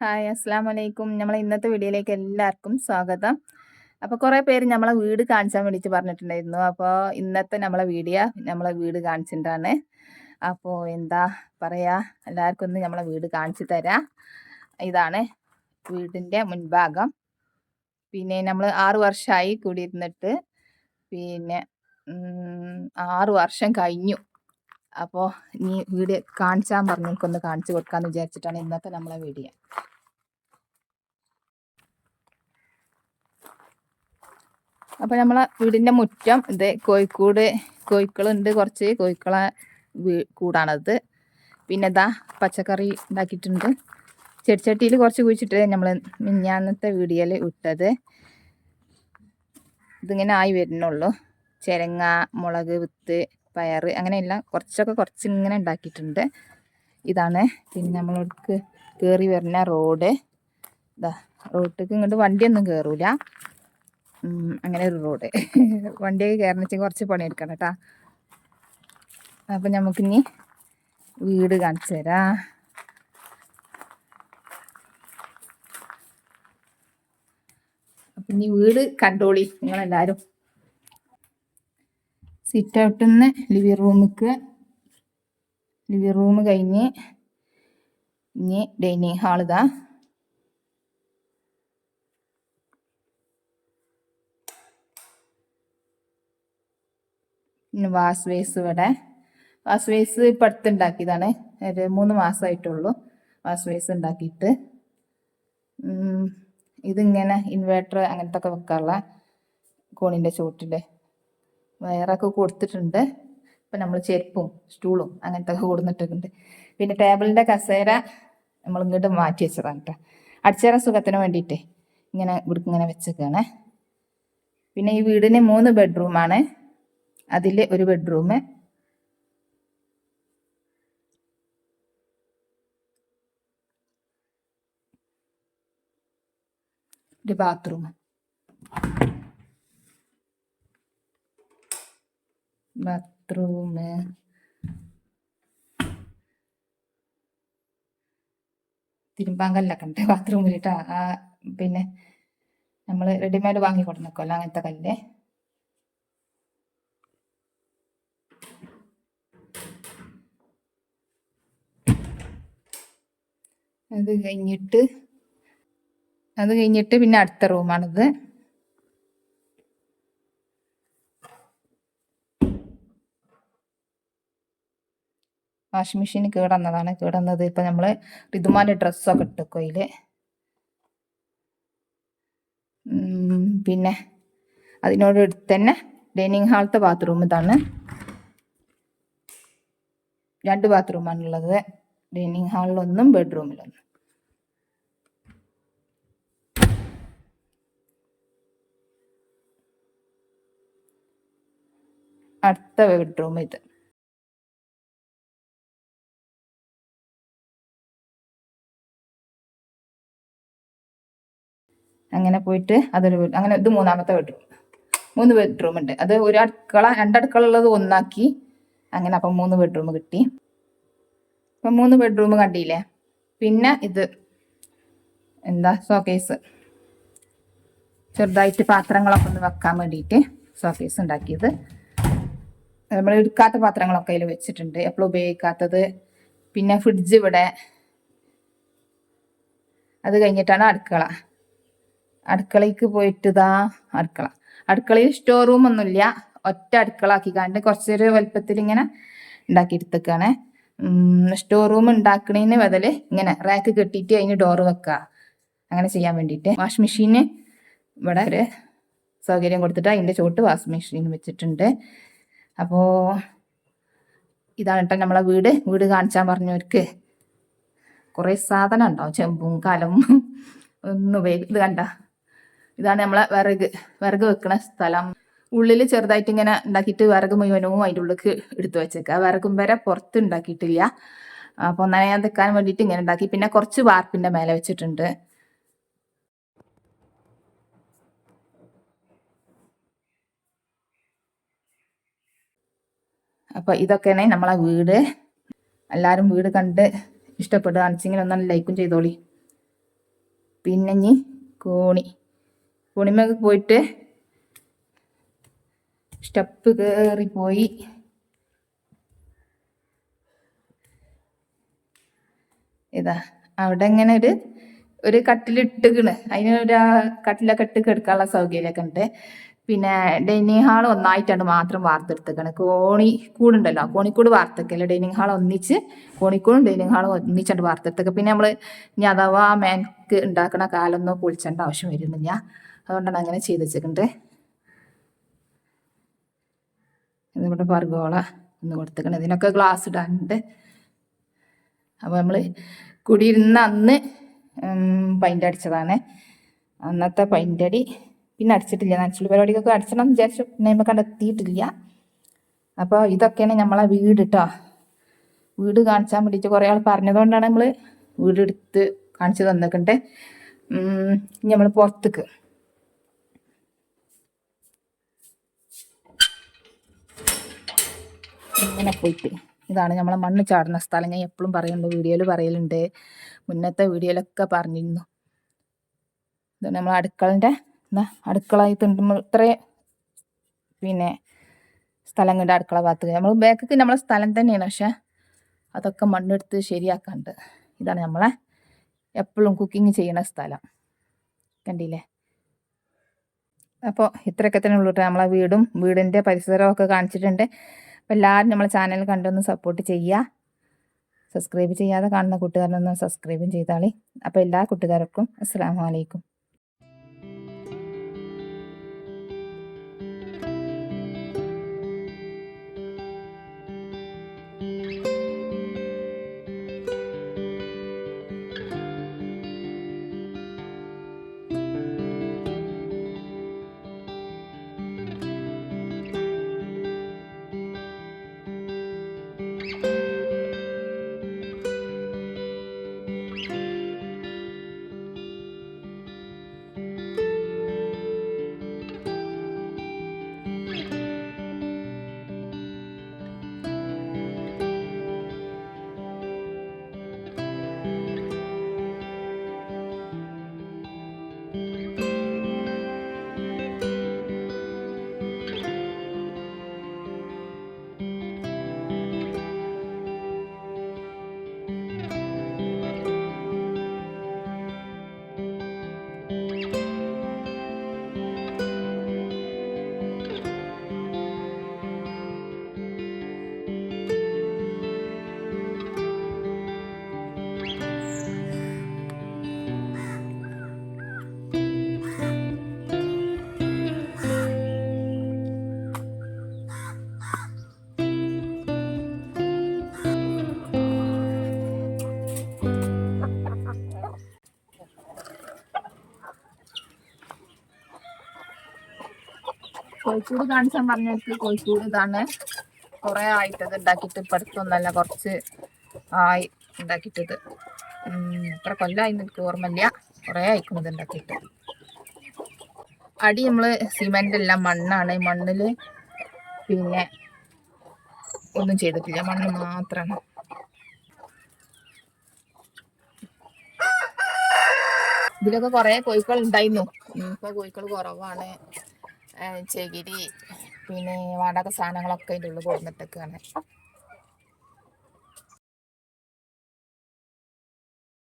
Hi അസ്സാം വലൈക്കും നമ്മളെ ഇന്നത്തെ വീഡിയോയിലേക്ക് എല്ലാവർക്കും സ്വാഗതം. അപ്പോൾ കുറേ പേര് നമ്മളെ വീട് കാണിച്ചാൻ വേണ്ടിയിട്ട് പറഞ്ഞിട്ടുണ്ടായിരുന്നു. അപ്പോൾ ഇന്നത്തെ നമ്മളെ വീഡിയോ നമ്മളെ വീട് കാണിച്ചിട്ടാണ്. അപ്പോൾ എന്താ പറയാ എല്ലാവർക്കും ഒന്ന് നമ്മളെ വീട് കാണിച്ചു തരാം. ഇതാണ് വീടിന്റെ മുൻഭാഗം. പിന്നെ നമ്മൾ ആറു വർഷമായി കൂടിയിരുന്നിട്ട് പിന്നെ ആറു വർഷം കഴിഞ്ഞു. അപ്പോൾ നീ വീഡിയോ കാണിച്ചാൽ പറഞ്ഞു എനിക്കൊന്ന് കാണിച്ചു കൊടുക്കാമെന്ന് വിചാരിച്ചിട്ടാണ് ഇന്നത്തെ നമ്മളെ വീഡിയോ. അപ്പോൾ നമ്മളെ വീടിന്റെ മുറ്റം ഇത് കോഴിക്കോട് കോഴിക്കളുണ്ട് കുറച്ച് കോഴിക്കളെ കൂടാണത്. പിന്നെ ഇതാ പച്ചക്കറി ഉണ്ടാക്കിയിട്ടുണ്ട്. ചെടിച്ചട്ടിയിൽ കുറച്ച് കുഴിച്ചിട്ട് നമ്മൾ മിഞ്ഞാന്നത്തെ വീഡിയോയിൽ ഇട്ടത്. ഇതിങ്ങനെ ആയി വരുന്നുള്ളൂ. ചിരങ്ങ മുളക് വിത്ത് പയർ എല്ലാം കുറച്ചൊക്കെ കുറച്ച് ഇങ്ങനെ ഉണ്ടാക്കിയിട്ടുണ്ട്. ഇതാണ്. പിന്നെ നമ്മൾക്ക് കയറി വരുന്ന റോഡ്. ഇതാ റോഡിലേക്ക് ഇങ്ങോട്ട് വണ്ടിയൊന്നും കയറൂല അങ്ങനെ ഒരു റോഡ്. വണ്ടിയൊക്കെ കയറണിച്ച് കുറച്ച് പണിയെടുക്കണം കേട്ടാ. അപ്പം നമുക്കിനി വീട് കാണിച്ചു തരാം. അപ്പം ഇനി വീട് കണ്ടോളി നിങ്ങളെല്ലാവരും സിറ്റ് ഔട്ടിൽ നിന്ന് ലിവിങ് റൂമിക്ക് ലിവിങ് റൂം കഴിഞ്ഞ് ഇനി ഡൈനിങ് ഹാൾ ഇതാ. പിന്നെ വാസ് വേസ് ഇവിടെ. വാസ് വേസ് ഇപ്പം അടുത്തുണ്ടാക്കിയതാണ് ഒരു മൂന്ന് മാസമായിട്ടുള്ളൂ വാസ് വേസ് ഉണ്ടാക്കിയിട്ട് ഇതിങ്ങനെ ഇൻവേർട്ടർ അങ്ങനത്തെ ഒക്കെ വെക്കാനുള്ള കോണിന്റെ ചുവട്ടിൽ വയറൊക്കെ കൊടുത്തിട്ടുണ്ട്. ഇപ്പം നമ്മൾ ചെരുപ്പും സ്റ്റൂളും അങ്ങനത്തെ ഒക്കെ കൊടുത്തിട്ടുണ്ട് പിന്നെ ടേബിളിന്റെ കസേര നമ്മൾ ഇങ്ങോട്ട് മാറ്റി വെച്ചതാണ് കേട്ടോ. അടിച്ചേറ സുഖത്തിന് വേണ്ടിയിട്ട് ഇങ്ങനെ ഇവിടേക്ക് ഇങ്ങനെ വെച്ചേക്കാണ്. പിന്നെ ഈ വീടിന് മൂന്ന് ബെഡ്റൂമാണ് അതിൽ ഒരു ബെഡ്റൂം ഒരു ബാത്റൂം ബാത്റൂം തിരുമ്പാങ്കല്ലൊക്കെ ഉണ്ട് ബാത്റൂമിലിട്ടാ. ആ പിന്നെ നമ്മൾ റെഡിമെയ്ഡ് വാങ്ങി കൊടുന്നേക്കുമല്ലോ അങ്ങനത്തെ കല്ല്. അത് കഴിഞ്ഞിട്ട് അത് കഴിഞ്ഞിട്ട് പിന്നെ അടുത്ത റൂമാണിത്. Washing machine കീടന്നതാണ്. കേടന്നത് ഇപ്പം നമ്മൾ ഋതുമാന്റെ ഡ്രസ്സൊക്കെ ഇട്ടേക്കും അതിൽ പിന്നെ അതിനോട് അടുത്ത് തന്നെ ഡൈനിങ് ഹാളത്തെ ബാത്റൂം ഇതാണ്. രണ്ട് ബാത്റൂമാണുള്ളത് ഡൈനിങ് ഹാളിലൊന്നും ബെഡ്റൂമിലൊന്നും. അടുത്ത ബെഡ്റൂം ഇത്. അങ്ങനെ പോയിട്ട് അതൊരു അങ്ങനെ ഇത് മൂന്നാമത്തെ ബെഡ്റൂം. മൂന്ന് ബെഡ്റൂം ഉണ്ട്. അത് ഒരു അടുക്കള രണ്ടടുക്കള ഉള്ളത് ഒന്നാക്കി അങ്ങനെ അപ്പം മൂന്ന് ബെഡ്റൂം കിട്ടി. അപ്പം മൂന്ന് ബെഡ്റൂം കണ്ടില്ലേ? പിന്നെ ഇത് എന്താ? സോക്കേസ് ചെറുതായിട്ട് പാത്രങ്ങളൊക്കെ ഒന്ന് വെക്കാൻ വേണ്ടിയിട്ട് സോക്കേസ് ഉണ്ടാക്കിയത്. നമ്മൾ എടുക്കാത്ത പാത്രങ്ങളൊക്കെ അതിൽ വെച്ചിട്ടുണ്ട്. എപ്പോഴും ഉപയോഗിക്കാത്തത്. പിന്നെ ഫ്രിഡ്ജ് ഇവിടെ. അത് കഴിഞ്ഞിട്ടാണ് അടുക്കള. അടുക്കളയ്ക്ക് പോയിട്ട് ഇതാ അടുക്കള. അടുക്കളയിൽ സ്റ്റോർ റൂം ഒന്നുമില്ല. ഒറ്റ അടുക്കള ആക്കി ആക്കിക്കാണ്ട് കുറച്ചൊരു വലുപ്പത്തിൽ ഇങ്ങനെ ഉണ്ടാക്കിയെടുത്തേക്കാണ്. സ്റ്റോർ റൂം ഉണ്ടാക്കണേന് ബദൽ ഇങ്ങനെ റാക്ക് കെട്ടിയിട്ട് അതിന് ഡോറ് വെക്കുക അങ്ങനെ ചെയ്യാൻ വേണ്ടിയിട്ട്. വാഷിംഗ് മെഷീന് ഇവിടെ ഒരു സൗകര്യം കൊടുത്തിട്ട് അതിന്റെ ചോട്ട് വാഷിംഗ് മെഷീൻ വെച്ചിട്ടുണ്ട്. അപ്പോൾ ഇതാണ് കേട്ടോ നമ്മളെ വീട്. വീട് കാണിച്ചാൻ പറഞ്ഞവർക്ക് കുറേ സാധനം ഉണ്ടാവും ചെമ്പും കലം ഒന്നും ഉപയോഗിക്കും ഇത് കണ്ട? ഇതാണ് നമ്മളെ വിറക്. വിറക് വെക്കണ സ്ഥലം. ഉള്ളിൽ ചെറുതായിട്ട് ഇങ്ങനെ ഉണ്ടാക്കിയിട്ട് വിറക് മുഴുവനും അതിന്റെ ഉള്ളിലേക്ക് എടുത്തു വെച്ചേക്കുക വിറകും വരെ പുറത്ത് ഉണ്ടാക്കിയിട്ടില്ല. അപ്പോൾ നനയാൻ നിൽക്കാൻ വേണ്ടിയിട്ട് ഇങ്ങനെ ഉണ്ടാക്കി. പിന്നെ കുറച്ച് വാർപ്പിന്റെ മേലെ വെച്ചിട്ടുണ്ട്. അപ്പോൾ ഇതൊക്കെയാണ് നമ്മളെ വീട്. എല്ലാവരും വീട് കണ്ട് ഇഷ്ടപ്പെടുകയാണെച്ചെങ്കിൽ ഒന്നാണ് ലൈക്കും ചെയ്തോളി. പിന്നെ കോണി. കോണിമൊക്കെ പോയിട്ട് സ്റ്റെപ്പ് കയറിപ്പോയി ഇതാ അവിടെ ഇങ്ങനെ ഒരു ഒരു കട്ടിലിട്ടുകണ് അതിന് ഒരു കട്ടിലൊക്കെ ഇട്ട് കിടക്കാനുള്ള സൗകര്യമൊക്കെ ഉണ്ട്. പിന്നെ ഡൈനിങ് ഹാൾ ഒന്നായിട്ടാണ് മാത്രം വാർത്തെടുത്തേക്കണ് കോണി കൂടുണ്ടല്ലോ കോണിക്കൂട് വാർത്തെക്കല്ല ഡൈനിങ് ഹാൾ ഒന്നിച്ച് കോണിക്കൂടും ഡൈനിങ് ഹാളും ഒന്നിച്ചാണ് വാർത്തെടുത്തേക്ക് പിന്നെ നമ്മൾ ഇനി അഥവാ മേനക്ക് ഉണ്ടാക്കണ കാലൊന്നും പൊളിച്ചേണ്ട ആവശ്യം വരുന്നില്ല. അതുകൊണ്ടാണ് അങ്ങനെ ചെയ്ത് വെച്ചിട്ടുണ്ട് നമ്മുടെ പർഗോള ഒന്ന് കൊടുത്തേക്കണം. ഇതിനൊക്കെ ഗ്ലാസ് ഇടാനുണ്ട്. അപ്പോൾ നമ്മൾ കുടിയിരുന്ന അന്ന് പൈന്റ് അടിച്ചതാണ്. അന്നത്തെ പൈന്റ് അടി പിന്നെ അടിച്ചിട്ടില്ല. നനച്ചുള്ളി പരിപാടിക്കൊക്കെ അടിച്ചണം എന്ന് വിചാരിച്ചു. പിന്നെ നമ്മൾ കണ്ടെത്തിയിട്ടില്ല അപ്പോൾ ഇതൊക്കെയാണ് നമ്മളെ വീട് കേട്ടോ വീട് കാണിച്ചാൽ വേണ്ടിയിട്ട് കുറേ ആൾ പറഞ്ഞതുകൊണ്ടാണ് നമ്മൾ വീട് എടുത്ത് കാണിച്ചു തന്നിട്ടുണ്ട് നമ്മൾ പുറത്തേക്ക് ഇങ്ങനെ പോയിട്ട്. ഇതാണ് നമ്മളെ മണ്ണ് ചാടുന്ന സ്ഥലം. ഞാൻ എപ്പോഴും പറയുന്നുണ്ട് വീഡിയോയിൽ പറയലുണ്ട്. മുന്നത്തെ വീഡിയോയിലൊക്കെ പറഞ്ഞിരുന്നു. ഇതാണ് നമ്മൾ അടുക്കളന്റെ എന്താ അടുക്കള തിണ്ടുമ്പോൾ പിന്നെ സ്ഥലം കണ്ട് അടുക്കള ഭാഗത്ത്. നമ്മൾ ബാക്കിക്ക് നമ്മളെ സ്ഥലം തന്നെയാണ്. പക്ഷെ അതൊക്കെ മണ്ണെടുത്ത് ശരിയാക്കാണ്ട്. ഇതാണ് നമ്മളെ എപ്പോഴും കുക്കിംഗ് ചെയ്യുന്ന സ്ഥലം. കണ്ടില്ലേ? അപ്പോൾ ഇത്രയൊക്കെ തന്നെ ഉള്ളൂ നമ്മളെ വീടും വീടിന്റെ പരിസരവും ഒക്കെ കാണിച്ചിട്ടുണ്ട്. അപ്പോൾ എല്ലാവരും നമ്മളെ ചാനൽ കണ്ടൊന്ന് സപ്പോർട്ട് ചെയ്യുക സബ്സ്ക്രൈബ് ചെയ്യാതെ കാണുന്ന കൂട്ടുകാരനൊന്ന് സബ്സ്ക്രൈബും ചെയ്താളി. അപ്പോൾ എല്ലാ കൂട്ടുകാർക്കും അസ്സാം വലൈക്കും കോഴിക്കോട് കാണിച്ചാൻ പറഞ്ഞിട്ട് കോഴിക്കോട് ഇതാണ്. കുറെ ആയിട്ടത് ഉണ്ടാക്കിട്ട് ഇപ്പം അടുത്തൊന്നല്ല കുറച്ച് ആയി ഉണ്ടാക്കിയിട്ടത് എത്ര കൊല്ലമായി എനിക്ക് ഓർമ്മയില്ല. കുറെ ആയിക്കുന്നത് ഉണ്ടാക്കിട്ട് അടി നമ്മൾ സിമെന്റ് എല്ലാം മണ്ണാണ് മണ്ണിൽ പിന്നെ ഒന്നും ചെയ്തിട്ടില്ല. മണ്ണ് മാത്രമാണ് ഇതിലൊക്കെ കുറെ കോഴിക്കൾ ഉണ്ടായിരുന്നു ഇപ്പൊ കോഴിക്കൾ കുറവാണ്. ചകിരി പിന്നെ വാടക സാധനങ്ങളൊക്കെ അതിന്റെ ഉള്ളിൽ കൊടുത്തിട്ടൊക്കെയാണ്